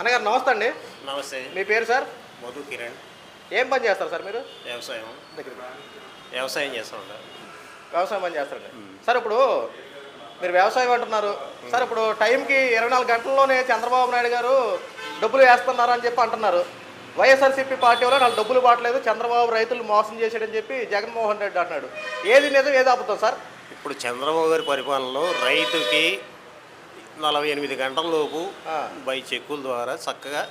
అన్నగారు నమస్తే అండి. నమస్తే. మీ పేరు సార్? మధు కిరణ్. ఏం పని చేస్తారు సార్ మీరు? వ్యవసాయం. దగ్గర. వ్యవసాయం చేస్తూ వ్యవసాయం పని చేస్తారండి. సార్ ఇప్పుడు మీరు వ్యవసాయం అంటున్నారు. సార్ ఇప్పుడు టైంకి ఇరవై నాలుగు గంటల్లోనే చంద్రబాబు నాయుడు గారు డబ్బులు వేస్తున్నారు అని చెప్పి అంటున్నారు. వైఎస్ఆర్సీపీ పార్టీ వల్ల నాకు డబ్బులు పాటలేదు చంద్రబాబు రైతులు మోసం చేశాడని చెప్పి జగన్మోహన్ రెడ్డి అంటున్నాడు. ఏది నిజం ఏది అబద్ధం సార్? ఇప్పుడు చంద్రబాబు గారి పరిపాలనలో రైతుకి నలభై ఎనిమిది గంటల లోపు ఆ. బై చెక్కుల ద్వారా చక్కగా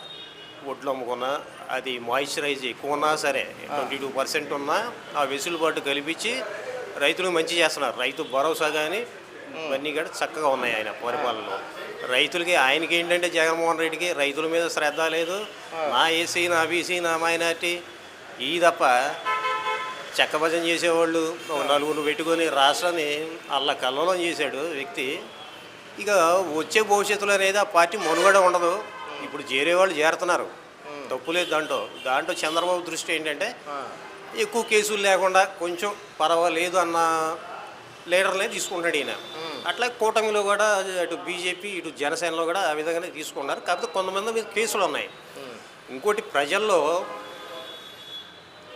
ఒడ్లు అమ్ముకున్నా అది మాయిశ్చరైజ్ ఎక్కువ ఉన్నా సరే ట్వంటీ టూ పర్సెంట్ ఉన్నా ఆ వెసులుబాటు కల్పించి రైతులకు మంచి చేస్తున్నారు. రైతు భరోసా కానీ ఇవన్నీ కూడా చక్కగా ఉన్నాయి ఆయన పరిపాలనలో. రైతులకి ఆయనకి ఏంటంటే జగన్మోహన్ రెడ్డికి రైతుల మీద శ్రద్ధ లేదు. నా ఏసీ నా బీసీ నా మైనార్టీ. ఈ తప్ప చెక్కభజన చేసేవాళ్ళు ఒక నలుగురు పెట్టుకొని రాష్ట్రాన్ని అల్ల కల్లోలం చేశాడు వ్యక్తి. ఇక వచ్చే భవిష్యత్తులో అనేది ఆ పార్టీ మనుగడ ఉండదు. ఇప్పుడు చేరే వాళ్ళు చేరుతున్నారు. తప్పులేదు దాంట్లో. దాంట్లో చంద్రబాబు దృష్టి ఏంటంటే ఎక్కువ కేసులు లేకుండా కొంచెం పర్వాలేదు అన్న లీడర్లే తీసుకుంటాడు ఈయన. అట్లా కూటమిలో కూడా అటు బీజేపీ ఇటు జనసేనలో కూడా ఆ విధంగానే తీసుకున్నారు కాకపోతే కొంతమంది మీద కేసులు ఉన్నాయి. ఇంకోటి ప్రజల్లో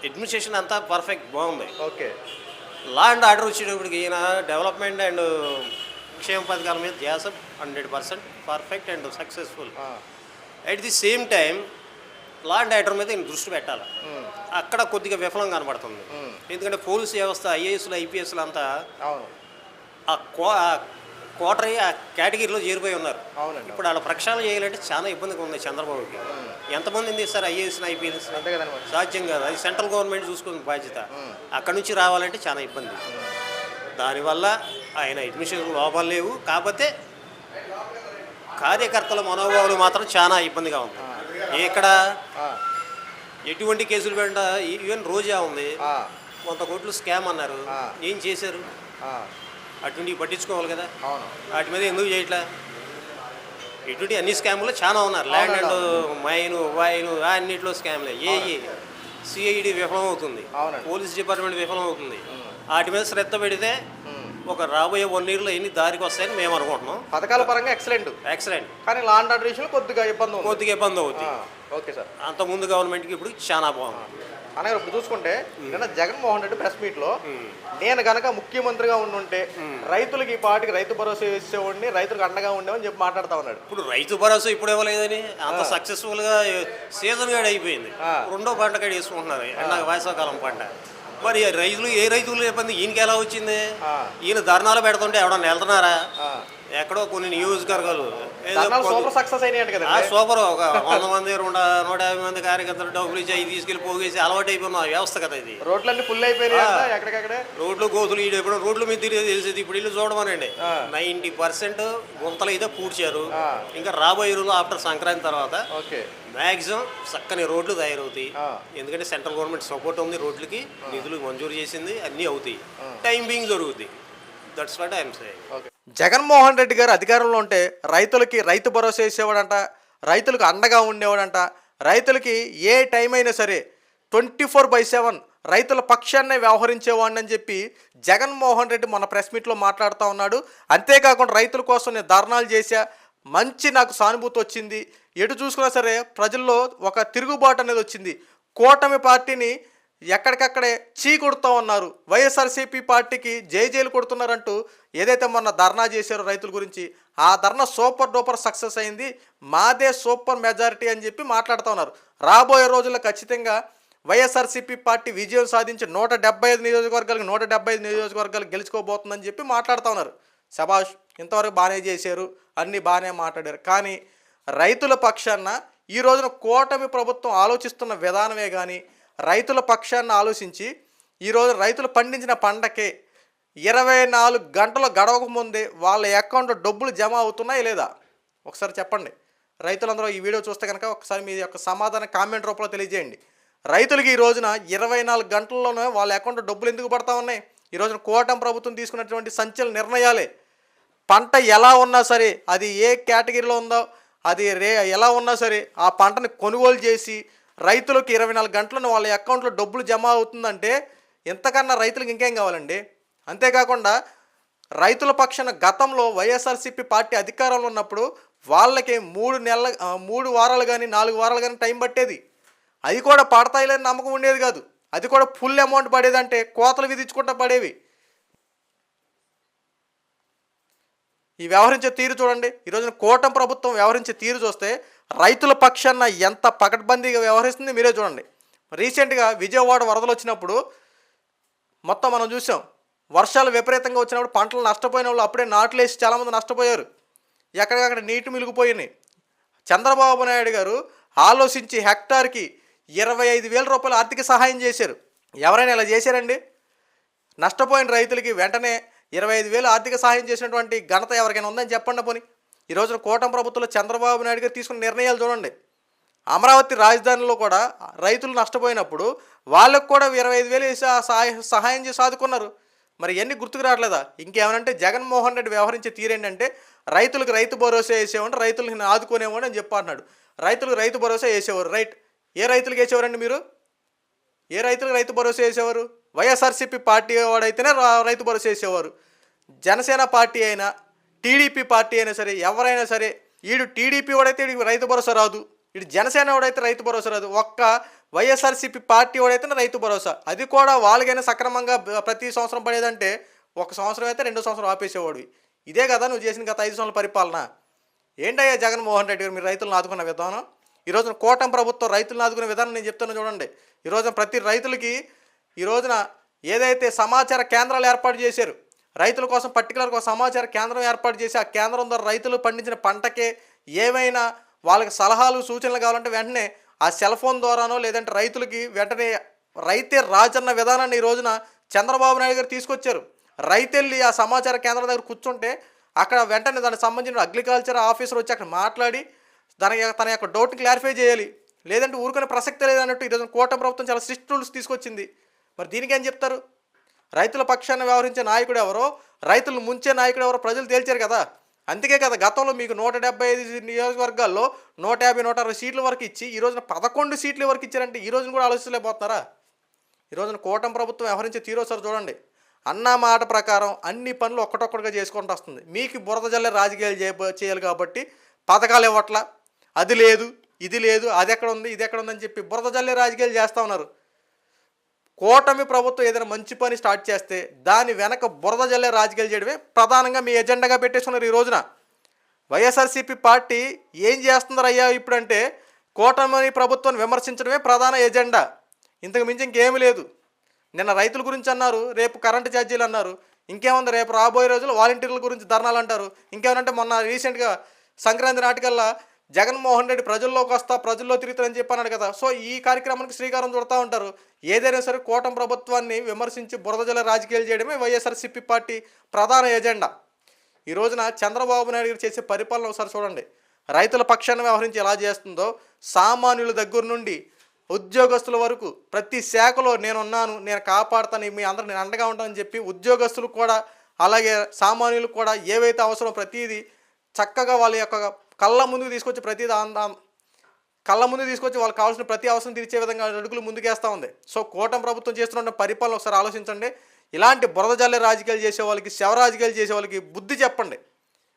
అడ్మినిస్ట్రేషన్ అంతా పర్ఫెక్ట్ బాగుంది. ఓకే. లా అండ్ ఆర్డర్ వచ్చేటప్పటికి ఈయన డెవలప్మెంట్ అండ్ క్షేమ పథకాల మీద ధ్యాస hundred percent perfect and successful at the same time law and order మీద దృష్టి పెట్టాలి. అక్కడ కొద్దిగా విఫలం కనబడుతుంది. ఎందుకంటే పోలీస్ వ్యవస్థ ఐఏఎస్లు ఐపీఎస్లు అంతా ఆ కో కోటరీ ఆ కేటగిరీలో చేరిపోయి ఉన్నారు. అవునండి. ఇప్పుడు వాళ్ళ ప్రక్షాళన చేయాలంటే చాలా ఇబ్బందిగా ఉంది చంద్రబాబుకి. ఎంతమందిని తీస్తారు ఐఏఎస్ ఐపీఎస్ సాధ్యం కాదు. అది సెంట్రల్ గవర్నమెంట్ చూసుకునే బాధ్యత. అక్కడి నుంచి రావాలంటే చాలా ఇబ్బంది. దానివల్ల ఆయన అడ్మిషన్ లోపాలు లేవు. కాకపోతే కార్యకర్తల మనోభావాలు మాత్రం చాలా ఇబ్బందిగా ఉంది. ఇక్కడ ఎటువంటి కేసులు పెట్ట ఈవెన్ రోజా ఉంది. కొంత కోట్లు స్కామ్ అన్నారు. ఏం చేశారు? ఆ, అటువంటివి పట్టించుకోవాలి కదా. వాటి మీద ఎందుకు చేయట్లా? ఇటువంటి అన్ని స్కామ్లు చాలా ఉన్నారు. ల్యాండ్ అండ్ మైను వైను అన్నింటిలో స్కామ్లే. ఏ సిఐడి విఫలం అవుతుంది. పోలీస్ డిపార్ట్మెంట్ విఫలం అవుతుంది వాటి మీద శ్రద్ధ పెడితే ఒక రాబోయే వన్ ఇయర్లో ఎన్ని దారికి వస్తాయని మేము అనుకుంటున్నాం. పథకాల పరంగా ఎక్సలెంట్ యాక్సిడెంట్ కానీ లా అండ్ ఆర్డర్ విషయంలో కొద్దిగా ఇబ్బంది ఉంది. కొద్దిగా ఇబ్బంది అవుతుంది ఆ, ఓకే సార్. అంత ముందు గవర్నమెంట్కి ఇప్పుడు చాలా బాగుంది. అనగా ఇప్పుడు చూసుకుంటే నిన్న జగన్మోహన్ రెడ్డి ప్రెస్ మీట్లో నేను గనక ముఖ్యమంత్రిగా ఉండుంటే రైతులకి ఈ పాటికి రైతు భరోసా ఇచ్చేవాడిని రైతులకు అండగా ఉండేవని చెప్పి మాట్లాడుతా ఉన్నాడు. ఇప్పుడు రైతు భరోసా ఇప్పుడు ఇవ్వలేదని అంత సక్సెస్ఫుల్గా సీజన్ గడ అయిపోయింది. ఆ. రెండో పంట గడి వేసుకుంటున్నారు ఎండా వేసవకాలం పంట. మరి రైతులు ఏ రైతులు ఇబ్బంది ఈయనకి ఎలా వచ్చింది. ఈయన ధర్నాలు పెడుతుంటే ఎవడన్నా వెళ్తున్నారా. ఎక్కడో కొన్ని నియోజకవర్గాలు. సూపర్ సక్సెస్ సూపర్ ఒక వంద మంది రెండు నూట యాభై మంది కార్యకర్తలు డబ్బులు ఇచ్చి అవి తీసుకెళ్ళి పోగేసి అలవాటు అయిపోయిన వ్యవస్థ కదా ఇది. రోడ్లన్నీ ఫుల్ అయిపోయినాయి ఎక్కడికక్కడే. రోడ్లు గోతులు ఈడు ఎప్పుడు రోడ్ల మీద తిరిగి తెలిసేది. ఇప్పుడు ఇల్లు చూడమనండి. ఆ. నైంటీ పర్సెంట్ గుంతలు అయితే పూడ్చారు. ఇంకా రాబోయే రోజులు ఆఫ్టర్ సంక్రాంతి తర్వాత ఓకే. మ్యాక్సిమం చక్కని రోడ్లు తయారవుతాయి. ఎందుకంటే సెంట్రల్ గవర్నమెంట్ సపోర్ట్ ఉంది రోడ్లకి నిధులు మంజూరు చేసింది అన్నీ అవుతాయి. టైం బీయింగ్ జరుగుతుంది that's what I'm okay Jaganmohan Reddy garu అధికారంలో ఉంటే రైతులకి రైతు భరోసా ఇచ్చేవాడంట రైతులకు అండగా ఉండేవాడంట రైతులకి ఏ టైం అయినా సరే ట్వంటీ ఫోర్ బై సెవెన్ రైతుల పక్షాన్నే వ్యవహరించేవాడిని అని చెప్పి జగన్మోహన్ రెడ్డి మన ప్రెస్ మీట్లో మాట్లాడుతూ ఉన్నాడు. అంతేకాకుండా రైతుల కోసం నేను ధర్నాలు చేశా మంచి నాకు సానుభూతి వచ్చింది. ఎటు చూసుకున్నా సరే ప్రజల్లో ఒక తిరుగుబాటు అనేది వచ్చింది. కూటమి పార్టీని ఎక్కడికక్కడే చీ కొడుతూ ఉన్నారు. వైఎస్ఆర్సీపీ పార్టీకి జైజేలు కొడుతున్నారంటూ ఏదైతే మొన్న ధర్నా చేశారో రైతుల గురించి ఆ ధర్నా సూపర్ డూపర్ సక్సెస్ అయింది. మాదే సూపర్ మెజారిటీ అని చెప్పి మాట్లాడుతూ ఉన్నారు. రాబోయే రోజుల్లో ఖచ్చితంగా వైఎస్ఆర్సీపీ పార్టీ విజయం సాధించి నూట డెబ్బై ఐదు నియోజకవర్గాలకు నూట డెబ్బై ఐదు నియోజకవర్గాలు గెలుచుకోబోతుందని చెప్పి మాట్లాడుతూ ఉన్నారు. శభాష్ ఇంతవరకు బాగానే చేశారు. అన్నీ బాగానే మాట్లాడారు. కానీ రైతుల పక్షాన ఈ రోజున కూటమి ప్రభుత్వం ఆలోచిస్తున్న విధానమే కానీ రైతుల పక్షాన్ని ఆలోచించి ఈరోజు రైతులు పండించిన పంటకే ఇరవై నాలుగు గంటలు గడవక ముందే వాళ్ళ అకౌంట్లో డబ్బులు జమ అవుతున్నాయి లేదా? ఒకసారి చెప్పండి. రైతులందరూ ఈ వీడియో చూస్తే కనుక ఒకసారి మీ యొక్క సమాధానం కామెంట్ రూపంలో తెలియజేయండి. రైతులకి ఈ రోజున ఇరవై నాలుగు గంటల్లోనే వాళ్ళ అకౌంట్లో డబ్బులు ఎందుకు పడతా ఉన్నాయి? ఈ రోజున కోటం ప్రభుత్వం తీసుకున్నటువంటి సంచలన నిర్ణయాలే. పంట ఎలా ఉన్నా సరే అది ఏ కేటగిరీలో ఉందో అది రే ఎలా ఉన్నా సరే ఆ పంటని కొనుగోలు చేసి రైతులకు ఇరవై నాలుగు గంటలను వాళ్ళ అకౌంట్లో డబ్బులు జమ అవుతుందంటే ఇంతకన్నా రైతులకు ఇంకేం కావాలండి? అంతేకాకుండా రైతుల పక్షాన గతంలో వైఎస్ఆర్సీపీ పార్టీ అధికారంలో ఉన్నప్పుడు వాళ్ళకి మూడు నెలల మూడు వారాలు కానీ నాలుగు వారాలు కానీ టైం పట్టేది. అది కూడా పడతాయిలేని నమ్మకం ఉండేది కాదు. అది కూడా ఫుల్ అమౌంట్ పడేదంటే కోతలు విధించుకుంటా పడేవి. ఈ వ్యవహరించే తీరు చూడండి. ఈరోజున కూటమి ప్రభుత్వం వ్యవహరించే తీరు చూస్తే రైతుల పక్షాన ఎంత పకడ్బందీగా వ్యవహరిస్తుంది మీరే చూడండి. రీసెంట్గా విజయవాడ వరదలు వచ్చినప్పుడు మొత్తం మనం చూసాం. వర్షాలు విపరీతంగా వచ్చినప్పుడు పంటలు నష్టపోయిన వాళ్ళు అప్పుడే నాట్లేసి చాలామంది నష్టపోయారు. ఎక్కడికక్కడ నీటి మిలిగిపోయినాయి. చంద్రబాబు నాయుడు గారు ఆలోచించి హెక్టార్కి ఇరవై ఐదు వేల రూపాయలు ఆర్థిక సహాయం చేశారు. ఎవరైనా ఇలా చేశారండి? నష్టపోయిన రైతులకి వెంటనే ఇరవై ఐదు వేలు ఆర్థిక సహాయం చేసినటువంటి ఘనత ఎవరికైనా ఉందని చెప్పండి పోని. ఈ రోజున కూటమి ప్రభుత్వంలో చంద్రబాబు నాయుడు గారు తీసుకున్న నిర్ణయాలు చూడండి. అమరావతి రాజధానిలో కూడా రైతులు నష్టపోయినప్పుడు వాళ్ళకు కూడా ఇరవై ఐదు వేలు వేసి సహాయం చేసి ఆదుకున్నారు. మరి ఎన్ని గుర్తుకు రావట్లేదా? ఇంకేమనంటే జగన్మోహన్ రెడ్డి వ్యవహరించే తీరేంటంటే రైతులకు రైతు భరోసా వేసేవాడు రైతులకు ఆదుకునేవాడు అని చెప్పాడు రైతులకు రైతు భరోసా వేసేవారు. రైట్. ఏ రైతులకు వేసేవారండి మీరు? ఏ రైతులకు రైతు భరోసా వేసేవారు? వైఎస్ఆర్సీపీ పార్టీ వాడైతేనే రైతు భరోసా వేసేవారు. జనసేన పార్టీ అయినా టీడీపీ పార్టీ అయినా సరే ఎవరైనా సరే ఈడు టీడీపీ వాడైతే ఈడికి రైతు భరోసా రాదు. ఇటు జనసేన వాడైతే రైతు భరోసా రాదు. ఒక్క వైఎస్ఆర్సీపీ పార్టీ వాడైతే రైతు భరోసా. అది కూడా వాళ్ళకైనా సక్రమంగా ప్రతి సంవత్సరం పడేదంటే ఒక సంవత్సరం అయితే రెండు సంవత్సరం ఆపేసేవాడు. ఇదే కదా నువ్వు చేసిన గత ఐదు సంవత్సరాల పరిపాలన. ఏంటయ్యా జగన్మోహన్ రెడ్డి గారు మీరు రైతులను ఆదుకున్న విధానం? ఈ రోజున కూటమి ప్రభుత్వం రైతులను ఆదుకునే విధానం నేను చెప్తాను చూడండి. ఈ రోజున ప్రతి రైతులకి ఈ రోజున ఏదైతే సమాచార కేంద్రాలు ఏర్పాటు చేశారు రైతుల కోసం పర్టికులర్గా సమాచార కేంద్రం ఏర్పాటు చేసి ఆ కేంద్రం ద్వారా రైతులు పండించిన పంటకే ఏమైనా వాళ్ళకి సలహాలు సూచనలు కావాలంటే వెంటనే ఆ సెల్ ఫోన్ ద్వారానో లేదంటే రైతులకి వెంటనే రైతే రాజన్న విధానాన్ని ఈ రోజున చంద్రబాబు నాయుడు గారు తీసుకొచ్చారు. రైతెళ్ళి ఆ సమాచార కేంద్రం దగ్గర కూర్చుంటే అక్కడ వెంటనే దానికి సంబంధించిన అగ్రికల్చర్ ఆఫీసర్ వచ్చి అక్కడ మాట్లాడి దాని యొక్క- తన యొక్క డౌట్ని క్లారిఫై చేయాలి. లేదంటే ఊరుకునే ప్రసక్తి లేదన్నట్టు ఈరోజు కోట ప్రభుత్వం చాలా స్ట్రిక్ట్ రూల్స్ తీసుకొచ్చింది. మరి దీనికి ఏం చెప్తారు? రైతుల పక్షాన్ని వ్యవహరించే నాయకుడు ఎవరో రైతులు ముంచే నాయకుడు ఎవరో ప్రజలు తేల్చారు కదా. అందుకే కదా గతంలో మీకు నూట డెబ్బై ఐదు నియోజకవర్గాల్లో నూట యాభై నూట అరవై సీట్ల వరకు ఇచ్చి ఈ రోజున పదకొండు సీట్ల వరకు ఇచ్చారంటే ఈ రోజున కూడా ఆలోచించలేకపోతున్నారా? ఈ రోజున కూటమి ప్రభుత్వం వ్యవహరించే తీరో సార్ చూడండి. అన్న మాట ప్రకారం అన్ని పనులు ఒక్కటొక్కటిగా చేసుకుంటూ వస్తుంది. మీకు బురద జల్లే రాజకీయాలు చేయ చేయాలి కాబట్టి పథకాలు ఇవ్వట్ల? అది లేదు ఇది లేదు అది ఎక్కడ ఉంది ఇది ఎక్కడ ఉందని చెప్పి బురద జల్లే రాజకీయాలు చేస్తూ ఉన్నారు. కూటమి ప్రభుత్వం ఏదైనా మంచి పని స్టార్ట్ చేస్తే దాని వెనక బురద జల్లే రాజకీయాలు చేయడమే ప్రధానంగా మీ ఎజెండాగా పెట్టేస్తున్నారు ఈ రోజున. వైఎస్ఆర్సీపీ పార్టీ ఏం చేస్తున్నారు అయ్యా ఇప్పుడంటే కూటమి ప్రభుత్వాన్ని విమర్శించడమే ప్రధాన ఎజెండా. ఇంతకు మించి ఇంకేమీ లేదు. నిన్న రైతుల గురించి అన్నారు రేపు కరెంటు ఛార్జీలు అన్నారు. ఇంకేముంది రేపు రాబోయే రోజులు వాలంటీర్ల గురించి ధర్నాలు అంటారు. ఇంకేమంటే మొన్న రీసెంట్గా సంక్రాంతి నాటికల్లా జగన్మోహన్ రెడ్డి ప్రజల్లోకి వస్తా ప్రజల్లో తిరుగుతారని చెప్పి అన్నాడు కదా. సో ఈ కార్యక్రమానికి శ్రీకారం చుడతా ఉంటారు. ఏదైనా సరే కూటమి ప్రభుత్వాన్ని విమర్శించి బురదజల రాజకీయాలు చేయడమే వైఎస్ఆర్సీపీ పార్టీ ప్రధాన ఎజెండా. ఈ రోజున చంద్రబాబు నాయుడు గారు చేసే పరిపాలన ఒకసారి చూడండి. రైతుల పక్షాన వ్యవహరించి ఎలా చేస్తుందో సామాన్యుల దగ్గర నుండి ఉద్యోగస్తుల వరకు ప్రతి శాఖలో నేనున్నాను నేను కాపాడుతాను మీ అందరూ నేను అండగా ఉంటానని చెప్పి ఉద్యోగస్తులు కూడా అలాగే సామాన్యులు కూడా ఏవైతే అవసరం ప్రతిదీ చక్కగా వాళ్ళ యొక్క కళ్ళ ముందుకు తీసుకొచ్చి ప్రతి కళ్ళ ముందు తీసుకొచ్చి వాళ్ళకి కావాల్సిన ప్రతి అవసరం తీర్చే విధంగా అడుగులు ముందుకేస్తూ ఉంది. సో కూటమి ప్రభుత్వం చేస్తున్న పరిపాలన ఒకసారి ఆలోచించండి. ఇలాంటి బురద జల్లే రాజకీయాలు చేసే వాళ్ళకి శవ రాజకీయాలు చేసే వాళ్ళకి బుద్ధి చెప్పండి.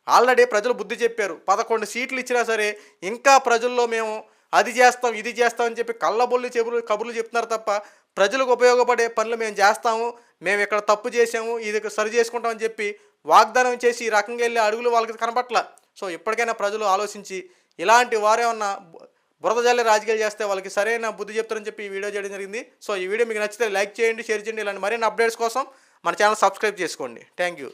ఆల్రెడీ ప్రజలు బుద్ధి చెప్పారు. పదకొండు సీట్లు ఇచ్చినా సరే ఇంకా ప్రజల్లో మేము అది చేస్తాం ఇది చేస్తాం అని చెప్పి కళ్ళబొల్లి చెబులు కబుర్లు చెప్తున్నారు తప్ప ప్రజలకు ఉపయోగపడే పనులు మేము చేస్తాము మేము ఇక్కడ తప్పు చేసాము ఇది సరి చేసుకుంటామని చెప్పి వాగ్దానం చేసి ఈ రకంగా వెళ్ళే అడుగులు వాళ్ళకి కనపట్ల. సో ఇప్పటికైనా ప్రజలు ఆలోచించి ఇలాంటి వారేమన్నా బు- బురద జల్లి రాజకీయాలు చేస్తే వాళ్ళకి సరైన బుద్ధి చెప్తారని చెప్పి ఈ వీడియో చేయడం జరిగింది. సో ఈ వీడియో మీకు నచ్చితే లైక్ చేయండి షేర్ చేయండి. ఇలాంటి మరిన్ని అప్డేట్స్ కోసం మన ఛానల్ సబ్స్క్రైబ్ చేసుకోండి. Thank you